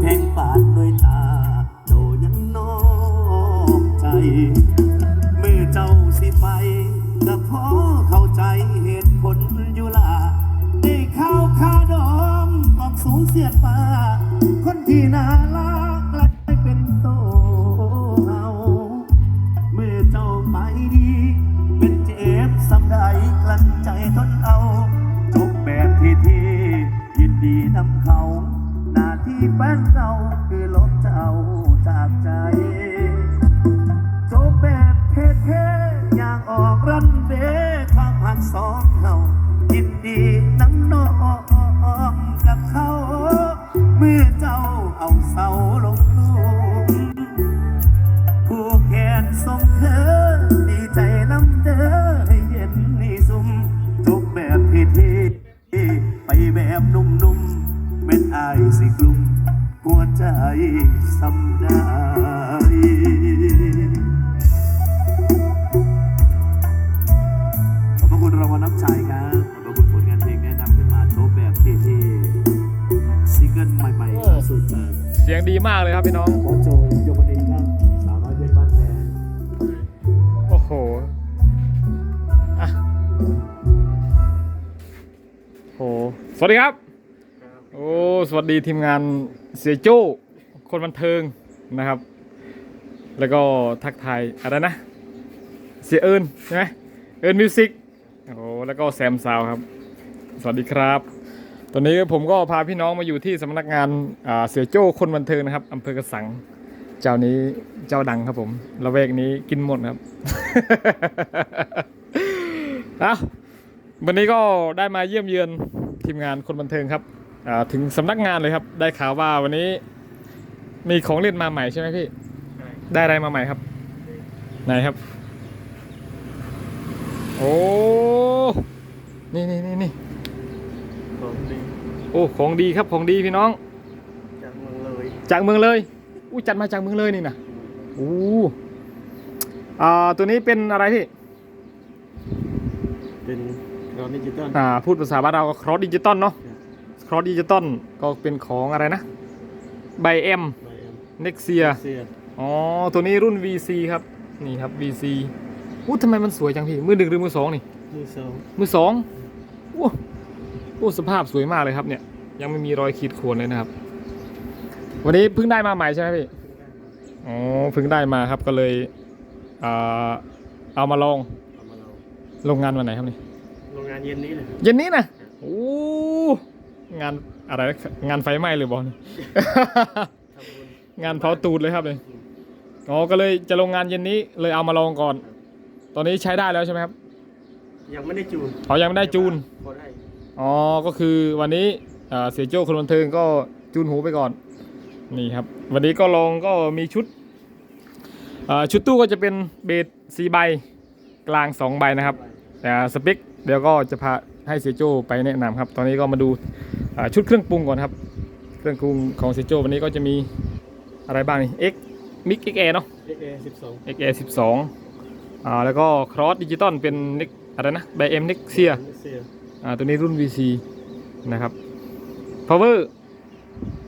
แพงปาดด้วยตาโดยังนอกใจ เมื่อเจ้าสิไปก็พอเข้าใจเหตุผลอยู่ละได้ข้าวคาดองกองสูงเสียดฟ้าคนที่น่ารักกลายเป็นโตเฮาเมื่อเจ้าไปดี เป็นเจ็บสำใดกลั้นใจทนเอา ที่แป้งเราคือลบเจ้าจากใจ จบแบบเท่ๆอย่างออกรันเดความหักสองเฮายินดี ๆซิงเกิลใหม่ๆล่าสุดจากเสียงดีมากเลยครับพี่น้องบอสโจโยมนีครับสาวน้อยเพชรบ้านแพงโอ้โหอะโห สวัสดีครับ โอ้ สวัสดีทีมงานเสียโจ้คนบันเทิงนะครับ แล้วก็ทักทายอะไรนะ เสียเอิญใช่ไหมเอิญมิวสิกโอ้แล้วก็แซมซาวครับ สวัสดีครับต อนนี้ผมก็พาพี่น้องมาอยู่ที่สำนักงานอ่าเสียโจ้คนบันเทิงนะครับอำเภอกระสัง เจ้านี้เจ้าดังครับผมละเวกนี้กินหมดครับเอาวันนี้ก็ได้มาเยี่ยมเยือนทีมงานคนบันเทิงครับอ่าถึงสำนักงานเลยครับ ได้ข่าวว่าวันนี้มีของเล่นมาใหม่ใช่ไหมพี่ได้อะไรมาใหม่ครับไหนครับ โอ้นี่นี่นี่นี่ ของดีโอ้ของดีครับของดีพี่น้อง จากเมืองเลยจากเมืองเลยอู้จัดมาจากเมืองเลยนี่นะอู้อ่าตัวนี้เป็นอะไรพี่เป็นรอนดิจิตอลอ่าพูดภาษาบ้านเราก็ครอสดิจิตอลเนาะครับครอสดิจิตอลก็เป็นของอะไรนะไบเอ็มไบเอ็มเน็กเซียเซียอ๋อตัวนี้รุ่น VC ครับนี่ครับ VC อู้ทำไมมันสวยจังพี่ มือหนึ่งหรือมือสองนี่ มือสองมือสอง อู้อู้สภาพสวยมากเลยครับเนี่ย ยังไม่มีรอยขีดข่วนเลยนะครับ วันนี้เพิ่งได้มาใหม่ใช่ไหมพี่อ๋อเพิ่งได้มาครับก็เลยอ่าเอามาลองเอามาเราโรงงานวันไหนครับนี่โรงงานเย็นนี้เลยเย็นนี้นะโอ้งานอะไรนะงานไฟไหม้หรือบอลทำบุญงานเผาตูดเลยครับเลยอ๋อก็เลยจะลงงานเย็นนี้เลยเอามาลองก่อน ตอนนี้ใช้ได้แล้วใช่ไหมครับ ยังไม่ได้จูนเขายังไม่ได้จูนพอได้ อ๋อ ก็คือวันนี้เสียโจ้คนบันเทิงก็จูนหูไปก่อน นี่ครับ วันนี้ก็ลองก็มีชุด ชุดตู้ก็จะเป็นเบสสีใบกลางสองใบนะครับแต่สเปคเดี๋ยวก็จะพาให้เสียโจ้ไปแนะนำครับ ตอนนี้ก็มาดูชุดเครื่องปรุงก่อนครับ เครื่องปรุงของเสียโจ้วันนี้ก็จะมีอะไรบ้างนี่ X Mix XA เนาะเอ็กเอสิบสอง XA 12อ่าแล้วก็ครอสดิจิตอลเป็นอะไรนะ b บ M Nexia เซีย อ่าตัวนี้รุ่น VC นะครับ Power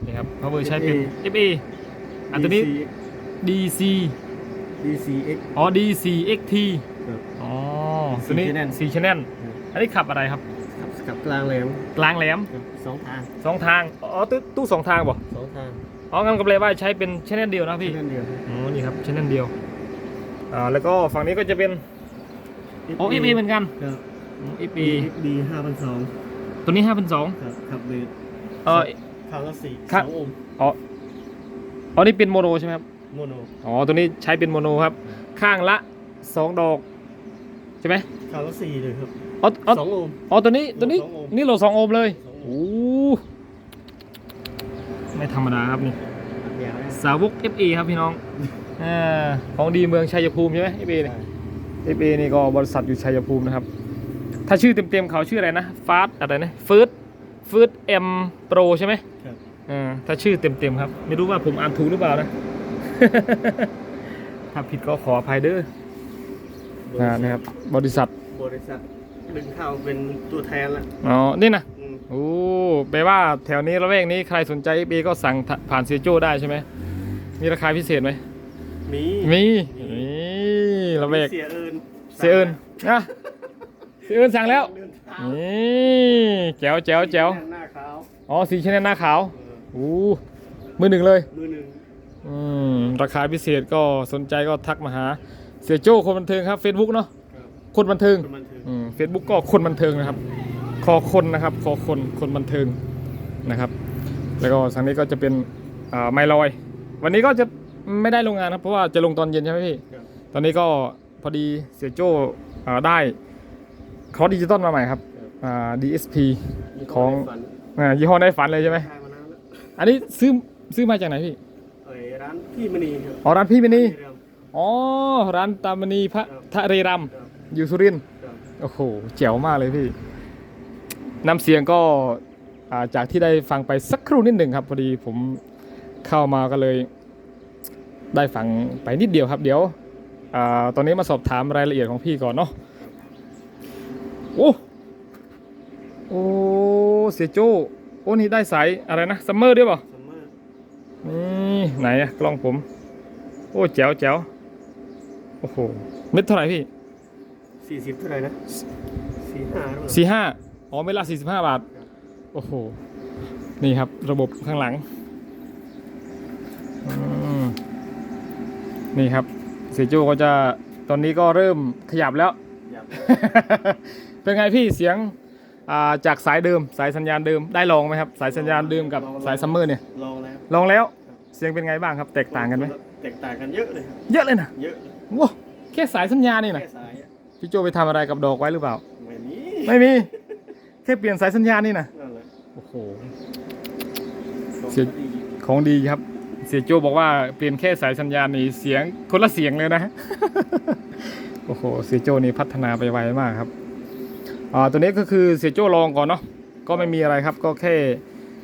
นี่ครับ Power ใช้เป็น FA อันตัวนี้ DC ดีซีเอ็กอ๋อ DC XT ครับอ๋อตัวนี้ Channel 4 Channel อันนี้ขับอะไรครับกับกลางแหลมกลางแหลมครับสองทางสองทางอ๋อตู้ตู้สองทางบ่สองทางอ๋องั้นก็แปลว่าใช้เป็น Channel เดียวนะพี่แค่นั้นเดียวอ๋อนี่ครับ Channel เดียวอ่าแล้วก็ฝั่งนี้ก็จะเป็นโอ้ FA เหมือนกันครับ อ๋อ FA ดีห้าพันสองตัวนี้5 2 0ครับขับเบสเออข้างละสี่ครัสบองโอห์มอ๋ออ๋อนี่เป็นโมโนใช่ไหมครับ โมโนอ๋อ ตัวนี้ใช้เป็นโมโนครับ ข้างละสองดอก ใช่ไหมข้างละสี่เลยครับอ๋ออ๋อสองโอห์มอ๋อตัวนี้ตัวนี้สองโอห์มนี่โหลดสองโอห์มเลยสองโอห์ม โอ้ไม่ธรรมดาครับนี่เดี๋ยวนะสาวก FA ครับพี่น้องอ่าของดีเมืองชัยภูมิใช่ไหม FA เนี่ย FA นี่ก็บริษัทอยู่ชัยภูมินะครับ ถ้าชื่อเต็มๆเขาชื่ออะไรนะฟาสอะไรนะเฟิร์สเฟิร์สเอ็มโปรใช่ไหมครับอ่าถ้าชื่อเต็มๆครับ ไม่รู้ว่าผมอ่านถูกหรือเปล่านะ ถ้าผิดก็ขออภัยเด้ออ่านะครับ บริษัทบริษัทดึงเข้าเป็นตัวแทนละอ๋อนี่นะอืมโอ้แปลว่าแถวนี้ระแวกนี้ใครสนใจ FA ก็สั่งผ่านเซโจได้ใช่ไหมมีราคาพิเศษไหมมีมีนี่ระแวก เสียเอิญเสียเอิญนะ เสียเอิญสั่งแล้วเดินเท้านี่แจ๋วแจ๋วแจ๋วหน้าขาวอ๋อสีชแนลหน้าขาวเออโอ้มือหนึ่งเลย มือหนึ่งอืมราคาพิเศษก็สนใจก็ทักมาหา เสียโจ้คนบันเทิงครับ Facebook เนาะครับคนบันเทิงคนบันเทิงอืมเฟซบุ๊กก็คนบันเทิงนะครับ คอคนนะครับ คอคนคนบันเทิงนะครับ แล้วก็ทางนี้ก็จะเป็นอ่าไมลอย วันนี้ก็จะไม่ได้ลงงานครับเพราะว่าจะลงตอนเย็นใช่ไหมพี่ครับตอนนี้ก็พอดีเสียโจ้อ่าได้ คอร์สดิจิตอลมาใหม่ครับอ่า DSP ของฝันอ่ายี่ห้อในฝันเลยใช่ไหมขายมานานแล้วอันนี้ซื้อซื้อมาจากไหนพี่เอ้ยร้านพี่มณีครับอ๋อร้านพี่มินีเดิม อ๋อร้านตามณีพระครับ ทะเรรัมครับอยู่สุรินทร์ครับโอ้โหเจ๋วมากเลยพี่น้ำเสียงก็อ่าจากที่ได้ฟังไปสักครู่นิดหนึ่งครับพอดีผมเข้ามาก็เลย ได้ฟังไปนิดเดียวครับ เดี๋ยวอาตอนนี้มาสอบถามรายละเอียดของพี่ก่อนเนาะ โอ้โอ้เสียโจ้โอ้นี่ได้สายอะไรนะซัมเมอร์ด้วยเปล่าซัมเมอร์นี่ไหนอะกล้องผม โอ้แจ๋วแจ๋วโอ้โหเม็ดเท่าไหร่พี่สี่สิบเท่าไหร่นะสี่ห้าหรือเปล่าสี่ห้าอ๋อเม็ดละสี่สิบห้าบาทครับโอ้โห นี่ครับระบบข้างหลังอืมนี่ครับเสียโจก็จะตอนนี้ก็เริ่มขยับแล้วอยาก เป็นไงพี่เสียงอ่าจากสายเดิมสายสัญญาณเดิมได้ลองไหมครับ สายสัญญาณเดิมกับสายซัมเมอร์เนี่ยลองแล้วลองแล้วเสียงเป็นไงบ้างครับ แตกต่างกันไหมแตกต่างกันเยอะเลยครับเยอะเลยนะเยอะเลยว้าแค่สายสัญญาณนี่นะแค่สายอะพี่โจไปทำอะไรกับดอกไว้หรือเปล่า ไม่มีไม่มีแค่เปลี่ยนสายสัญญาณนี่นะนั่นแหละโอ้โหของเสียดีของดีครับ เสียโจบอกว่าเปลี่ยนแค่สายสัญญาณนี่เสียงคนละเสียงเลยนะโอ้โหเสียโจนี่พัฒนาไปไวมากครับ อ่าตัวนี้ก็คือเสียโจลองก่อนเนาะก็ไม่มีอะไรครับ ก็แค่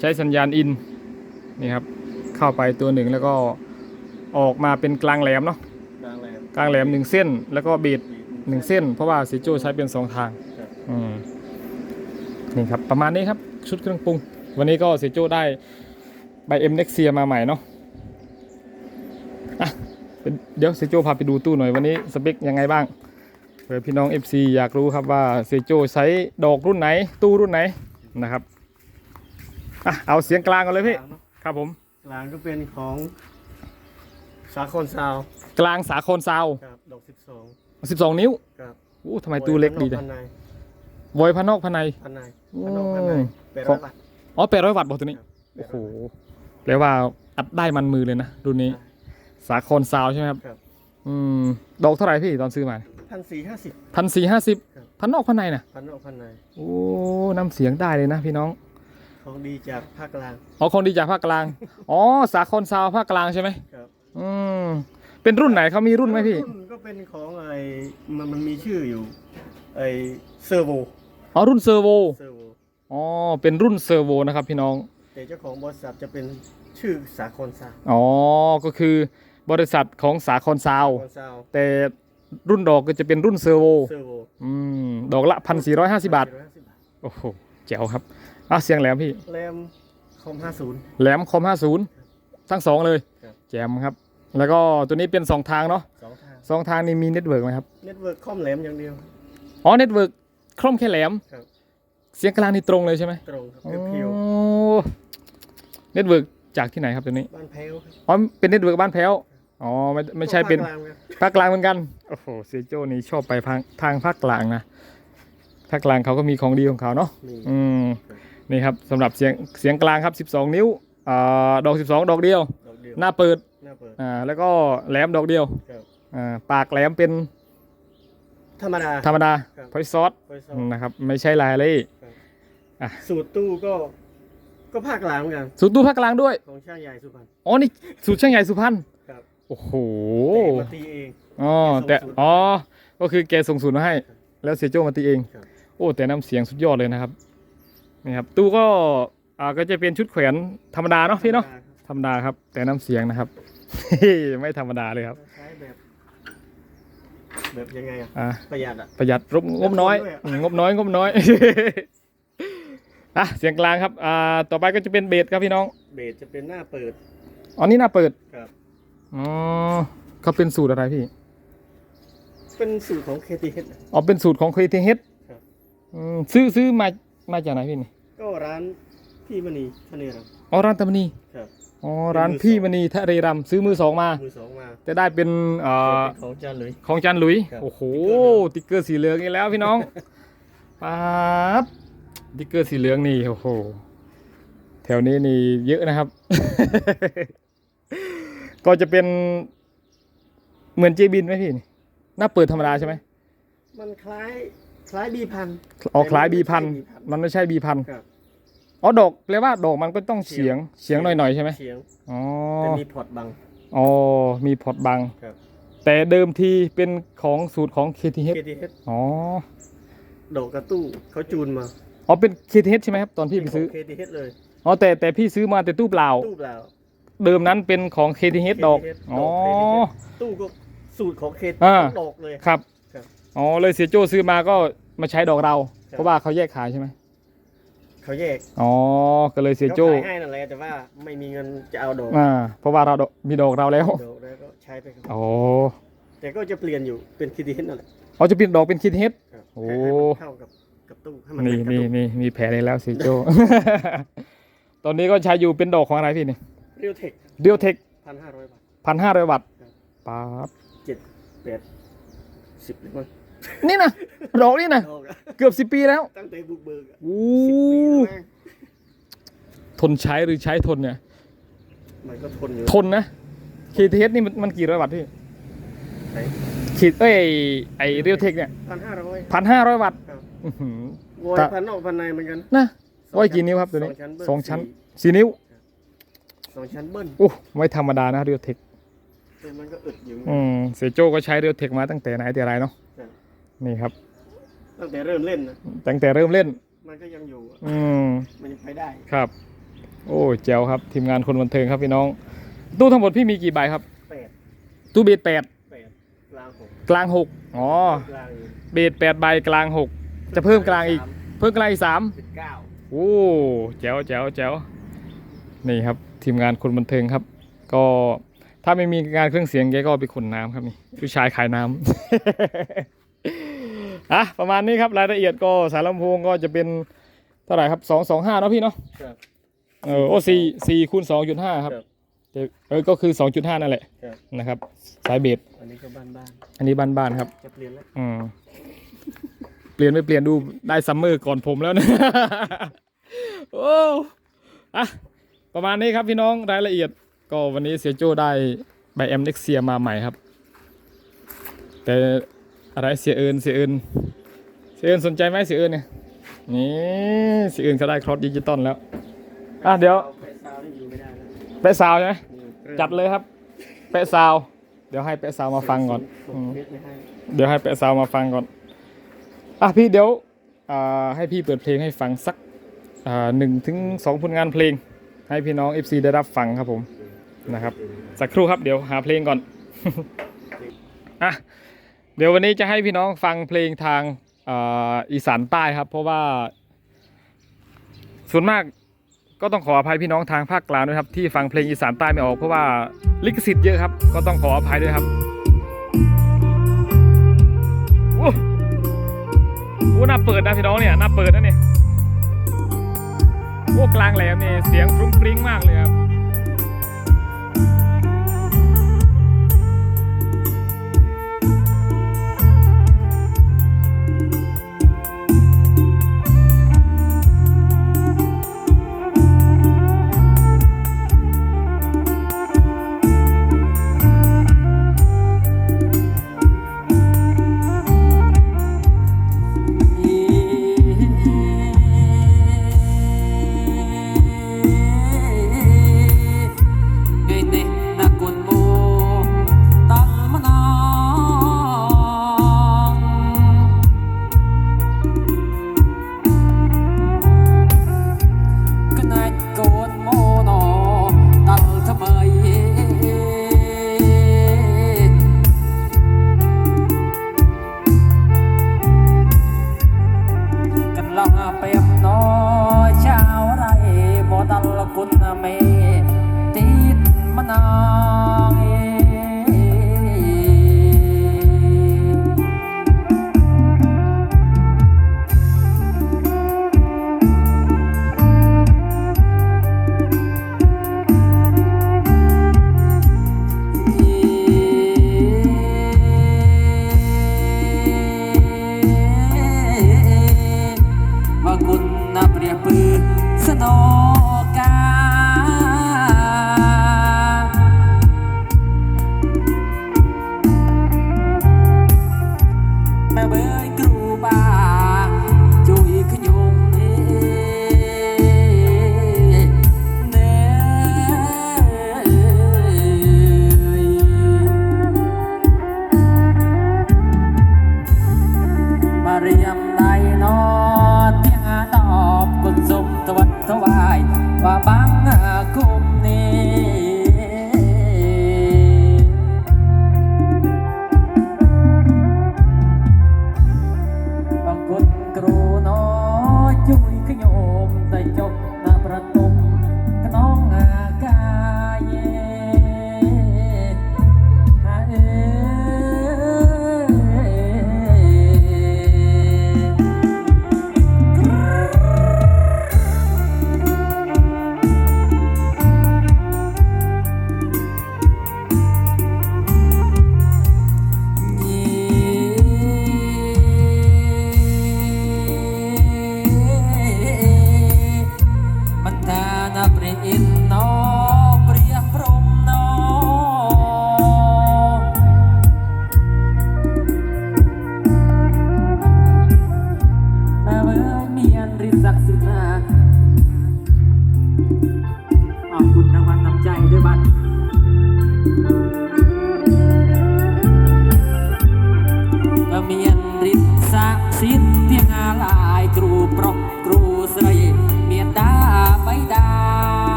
ใช้สัญญาณอินนี่ครับ เข้าไปตัวหนึ่งแล้วก็ออกมาเป็นกลางแหลมเนาะดังแรงกลางแหลมหนึ่งเส้น แล้วก็บีดดีหนึ่งเส้น เพราะว่าเสียโจใช้เป็นสองทางครับอืมนี่ครับประมาณนี้ครับชุดเครื่องปรุง วันนี้ก็เสียโจ้ได้ใบเอ็มเน็กเซียมาใหม่เนาะอะเป็นเดี๋ยวเสียโจ้พาไปดูตู้หน่อยวันนี้สเปคยังไงบ้าง เผื่อพี่น้อง FC อยากรู้ครับว่าเสียโจ้ใช้ดอกรุ่นไหน ตู้รุ่นไหนนะครับอะเอาเสียงกลางกันเลยพี่กลางเนอะครับผมกลางก็เป็นของสาครซาวกลางสาครซาวครับดอกสิบสอง12 นิ้วครับอู้ทำไมตู้เล็กดีจัจังงพันในวอยพันนอกพันใน พันในโอ้พันนอกพันในแปดขร้อองยบาท อ๋อ800วัตต์บอกตัวนี้ครับโอ้โหแปลว่าอัดได้มันมือเลยนะรุ่นนี้ สาครซาวใช่ไหมครับ ครับ อืม ดอกเท่าไหร่พี่ตอนซื้อมา พันสี่ห้าสิบ พันสี่ห้าสิบครับ พันนอกพันในนะพันนอกพันในโอ้น้ำเสียงได้เลยนะพี่น้องของดีจากภาคกลางอ๋อคนดีจากภาคกลางอ๋อสาครซาวภาคกลางใช่ไหมครับอืมเป็นรุ่นไหนเขามีรุ่นไหมพี่ รุ่นก็เป็นของไอ้มันมันมีชื่ออยู่ไอ้เซอร์โวอ๋อรุ่นเซอร์โวเซอร์โวอ๋อเป็นรุ่นเซอร์โวนะครับพี่น้อง แต่เจ้าของบริษัทจะเป็นชื่อสาครซาวอ๋อ ก็คือบริษัทของสาครซาวสาครซาวแต่ รุ่นดอกก็จะเป็นรุ่นเซอร์โวเซอร์โวอืมดอกละพันสี่ร้อยห้าสิบาท450บาทโอ้โหแจ๋วครับอะเสียงแหลมพี่ แรมคอมห้าศูนย์แหลมคอม50ทั้งสองเลยครับแจมครับ แล้วก็ตัวนี้เป็น2ทางเนาะสองทางสองทางนี่มีเน็ตเวิร์กไหมครับ เน็ตเวิร์กคอมแหลมอย่างเดียว อ๋อเน็ตเวิร์กคล่อมแค่แหลมครับเสียงกลางนี่ตรงเลยใช่ไหมตรงครับเพียวโอ้เน็ตเวิร์กจากที่ไหนครับตัวนี้ๆบ้านแพ้วครับอ๋อเป็นเน็ตเวิร์กบ้านแพ้ว อ๋อไม่ไม่ใช่เป็นภาคกลางครับภาคกลางเหมือนกันโอ้โหเซโจนี่ชอบไปทางทางภาคกลางนะภาคกลางเขาก็มีของดีของเขาเนาะมีอืมนี่ครับสำหรับเสียงเสียงกลางครับ 12 นิ้วอ่าดอก 12 ดอกเดียวดอกเดียวหน้าเปิดหน้าเปิดอ่าแล้วก็แหลมดอกเดียวครับอ่าปากแหลมเป็นธรรมดาธรรมดาครับพอยซอสไว้ซ่อมนะครับ ไม่ใช่ลายเลยสูตรตู้ก็ก็ภาคกลางเหมือนกัน สูตรตู้ภาคกลางด้วย ของช่างใหญ่สุพรรณ อ๋อ นี่สูตรช่างใหญ่สุพรรณครับ โอ้โหแต่มาตีเอง อ๋อแต่ส่งสูตรอ๋อก็คือแกส่งสูตรมาให้ แล้วเสียโจ้มาตีเอง ครับโอ้แต่น้ำเสียงสุดยอดเลยนะครับนี่ครับตู้ก็อ่าก็จะเป็นชุดแขวนธรรมดาเนาะพี่เนาะธรรมดาครับ แต่น้ำเสียงนะครับ ไม่ธรรมดาเลยครับใช้แบบ แบบยังไงอะอ่า ประหยัดอะ ประหยัดงบงบน้อยด้วยอะอืมงบน้อยงบน้อย อะเสียงกลางครับอ่าต่อไปก็จะเป็นเบสครับพี่น้องเบสจะเป็นหน้าเปิด อ๋อนี่หน้าเปิดครับ อ๋อเขาเป็นสูตรอะไรพี่ เป็นสูตรของ KTH นะ อ๋อเป็นสูตรของเคทีเฮดครับ ซื้อซื้อมามาจากไหนพี่นี่ก็ร้านพี่มณีทะเลรังอ๋อร้านตะมณีครับ อ๋อร้านพี่มณีทะเรรัมซื้อมือสองมา มือสองมาจะได้เป็นเอ่อเป็นของจานเลยของจันหลุย ครับ โอ้โหติ๊กเกอร์เหลืองติ๊กเกอร์สีเหลืองอีกแล้วพี่น้อง ป๊าบติ๊กเกอร์สีเหลืองนี่โอ้โหแถวนี้นี่เยอะนะครับ ก็จะเป็นเหมือนเจบินไหมพี่นี่หน้าเปิดธรรมดาใช่ไหมมันคล้ายคล้ายบีพันอ๋อคล้ายบีพันแต่มันไม่ใช่ B พันมันไม่ใช่บีพันครับอ๋อดอกแปลว่าดอกมันก็ต้องเฉียงเฉียงหน่อยๆใช่ไหมเฉียงอ๋อแต่มีพอร์ตบังอ๋อมีพอร์ตบังครับแต่เดิมทีเป็นของสูตรของ KTH KTH อ๋อดอกกระตู้เขาจูนมาอ๋อเป็น KTH ใช่ไหมครับตอนพี่ไปซื้อเป็นของ KTH เลยอ๋อแต่แต่พี่ซื้อมาแต่ตู้เปล่าตู้เปล่า เดิมนั้นเป็นของ KTH ดอก KTH อ๋อ ตู้ก็สูตรของ KTH อ่า ดอกเลย ครับ ครับอ๋อ เลยเสียโจ้ซื้อมาก็มาใช้ดอกเรา ครับ เพราะว่าเขาแยกขายใช่ไหมเขาแยกอ๋อ ก็เลยเสียเขาโจ้ขายให้นั่นแหละแต่ว่าไม่มีเงินจะเอาดอกอ่า เพราะว่าเราดอกมีดอกเราแล้ว ดอกแล้วก็ใช้ไปครับอ๋อแต่ก็จะเปลี่ยนอยู่เป็น KTH นั่นแหละเขาจะเปลี่ยนดอกเป็น KTH ครับโอ้ ให้มันเข้ากับกับตู้ให้มันนี่เป็นี่กระตู้นี่มีแผลเลยแล้วเสียโจ้ ตอนนี้ก็ใช้อยู่เป็นดอกของอะไรพี่นี่ เรียวเทคเดียวเทคพันห้าร้อยบาทพันห้าร้อยวัตต์ครับป๊าบเจ็ดแปดสิบเลยมั้งนี่นะดอกนี่นะดอกอะเกือบสิบปีแล้วตั้งแต่บุกเบิกอะโอ้สิบปีแล้วนะทนใช้หรือใช้ทนเนี่ย มันก็ทนอยู่ทนนะ KTH นี่มันมันกี่ร้อยวัตต์พี่ใช้ขีดเอ้ยไอเรียวเทคเนี่ยพันห้าร้อยพันห้าร้อยวัตต์ครับอื้อหือ วอยถ้าพันนอกพันในเหมือนกันนะสองไว้ชั้นกี่นิ้วครับตัวนี้สองชั้นเบิ้ลสองชั้นสี่สี่นิ้วส องชั้นเบิ้ลโอ้ไม่ธรรมดานะเรียวเทคแต่มันก็อึดอยู่อืมเสียโจ้ก็ใช้เรียวเทคมาตั้งแต่ไหนแต่ไรเนาะครับนี่ครับ ตั้งแต่เริ่มเล่นนะตั้งแต่เริ่มเล่น มันก็ยังอยู่อะอืมมันยังไปได้ครับ โอ้แจ๋วครับ ทีมงานคนบันเทิงครับพี่น้อง ตู้ทั้งหมดพี่มีกี่ใบครับแปดตู้เบสแปดแปดกลางหกกลางหกอ๋อ กลางเบสแปดใบกลางหกจะเพิ่มกลางอีก เพิ่มกลางอีกสามเป็นเก้าโอ้แจ๋วแจ๋วแจ๋วนี่ครับ ทีมงานคนบันเทิงครับ ก็ถ้าไม่มีงานเครื่องเสียงแกก็ไปขนน้ำครับนี่ผู้ชายขายน้ำอะประมาณนี้ครับรายละเอียดก็สายลำโพงก็จะเป็นเท่าไหร่ครับสองสองห้าเนาะพี่เนาะครับ เออโอ้สี่สี่คูณสองจุดห้าครับครับแต่เออก็คือสองจุดห้านั่นแหละครับ นะครับ สายเบสอันนี้ก็บ้านบ้านอันนี้บ้านๆครับ ๆจะเปลี่ยนแล้วอืมเปลี่ยนไม่เปลี่ยนดูได้ซัมเมอร์ก่อนผมแล้วนะ โอ้อะ ประมาณนี้ครับพี่น้องรายละเอียด ก็วันนี้เสียโจ้ได้ใบแอมเน็กเซียมาใหม่ครับ แต่อะไรเสียเอิญเสียเอิญเสียเอิญสนใจไหมเสียเอิญเนี่ยนี่เสียเอิญเขาได้ครอสดิจิตอลแล้วอะเดี๋ยวอาไปะซาวใช่ไหมจัดเลยครับแปะซาว เดี๋ยวให้แปะซาวมาฟังก่อน เดี๋ยวให้แปะซาวมาฟังก่อนอะพี่เดี๋ยวอ่าให้พี่เปิดเพลงให้ฟังสักอ่าหนึ่งถึงสองผลงานเพลง ให้พี่น้อง FC ได้รับฟังครับผมนะครับ สักครู่ครับเดี๋ยวหาเพลงก่อนอะเดี๋ยววันนี้จะให้พี่น้องฟังเพลงทางอ,อีสานใต้ครับ เพราะว่า ส่วนมากก็ต้องขออภัยพี่น้องทางภาคกลางด้วยครับที่ฟังเพลงอีสานใต้ไม่ออกเพราะว่าลิขสิทธิ์เยอะครับ ก็ต้องขออภัยด้วยครับโอ้โหหน้าเปิดนะพี่น้องเนี่ยหน้าเปิดนะเนี่ย โอ้กลางแหลมนี่เสียงฟรุ้งฟริ้งมากเลยครับ គុណណាព្រះព្រឹសសនោកា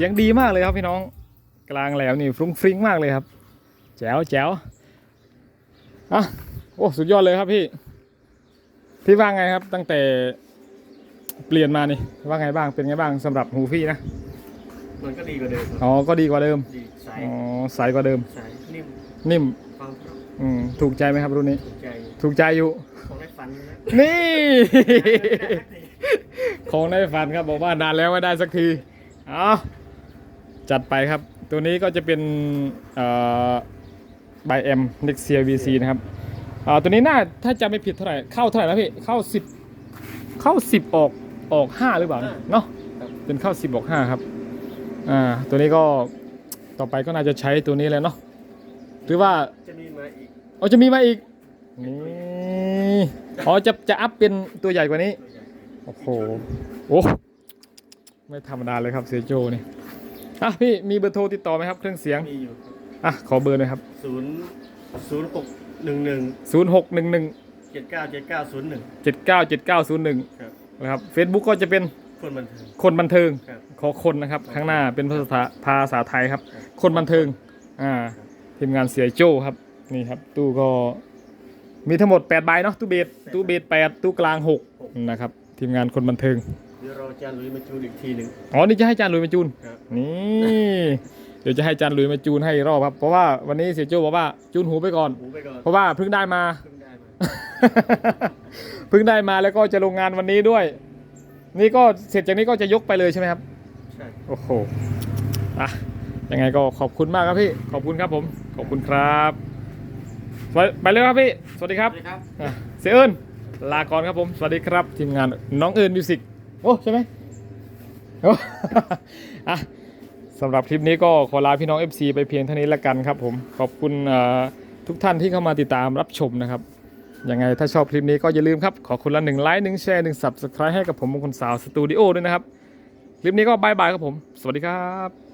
สียงดีมากเลยครับพี่น้อง กลางแหลมนี่ฟรุ้งฟริ้งมากเลยครับ แจ๋วแจ๋วอะโอ้สุดยอดเลยครับพี่ พี่ว่าไงครับ ตั้งแต่เปลี่ยนมานี่ว่าไงบ้างเป็นไงบ้างสำหรับหูพี่นะมันก็ดีกว่าเดิมครับอ๋อก็ดีกว่าเดิมดีใสอ๋อใสกว่าเดิมใสนิ่มนิ่มฟังเพราะอืมถูกใจไหมครับรุ่นนี้ ถูกใจ ถูกใจอยู่ ของได้ฟันนะนี่ ของในฝันครับบอกว่านานแล้วไม่ได้สักที เอา จัดไปครับ ตัวนี้ก็จะเป็นเอ่อ by M Nexia VC นะครับอ่าตัวนี้น่าถ้าจำไม่ผิดเท่าไหร่เข้าเท่าไหร่นะพี่เข้า10เข้า10ออกออก5หรือเปล่าเนาะเป็นเข้า10ออก5ครับอ่าตัวนี้ก็ต่อไปก็น่าจะใช้ตัวนี้แหล้วเนาะหรือว่าจะมีมาอีกอ๋อจะมีมาอีกนี่อ๋อจะจะอัพเป็นตัวใหญ่กว่านี้ตัวใหญ่โอ้โหโอ้ไม่ธรรมดาเลยครับเซโจนี่ อะพี่มีเบอร์โทรติดต่อไหมครับเครื่องเสียงมีอยู่อะขอเบอร์หน่อยครับศูนย์ศูนย์หกหนึ่งหนึ่ง0611เจ็ดเก้าเจ็ดเก้าศูนย์หนึ่ง797901ครับนะครับ Facebook ก็จะเป็นคนบันเทิง คนบันเทิงครับ ขอคนนะครับข้างหน้าเป็นภาษาภาษาไทยครับครับ คนบันเทิงอ่าทีมงานเสียโจ้ครับนี่ครับ ตู้ก็มีทั้งหมด8ใบเนาะตู้เบสตู้เบส8ตู้กลาง6นะครับทีมงานคนบันเทิง เดี๋ยวเราจะลุยมาจูนอีกทีหนึ่ง อ๋อนี่จะให้จานหลุยมาจูนครับ นี่เดี๋ยวจะให้จานหลุยมาจูนให้อีกรอบครับ เพราะว่าวันนี้เสียโจ้บอกว่าจูนหูไปก่อนหมูไปก่อนเพราะว่าเพิ่งได้มา เพิ่งได้มาเพิ่งได้มาแล้วก็จะลงงานวันนี้ด้วย นี่ก็เสร็จจากนี้ก็จะยกไปเลยใช่ไหมครับ ใช่ โอ้โหอะยังไงก็ขอบคุณมากครับพี่ ขอบคุณครับผม ขอบคุณครับไปไปเลยครับพี่ สวัสดีครับสวัสดีครับ อะเสียเอิญลาก่อนครับผม สวัสดีครับ ทีมงานน้องเอิญมิวสิก โอ้ใช่ไหมโอ้อะสำหรับคลิปนี้ก็ขอลาพี่น้อง FC ไปเพียงเท่านี้ละกันครับผมขอบคุณเอ่อทุกท่านที่เข้ามาติดตามรับชมนะครับยังไงถ้าชอบคลิปนี้ก็อย่าลืมครับ ขอคุณละหนึ่งไลค์หนึ่งแชร์หนึ่งสับสไครต์ให้กับผมมงคลสาวสตูดิโอด้วยนะครับ คลิปนี้ก็บายบายครับผม สวัสดีครับ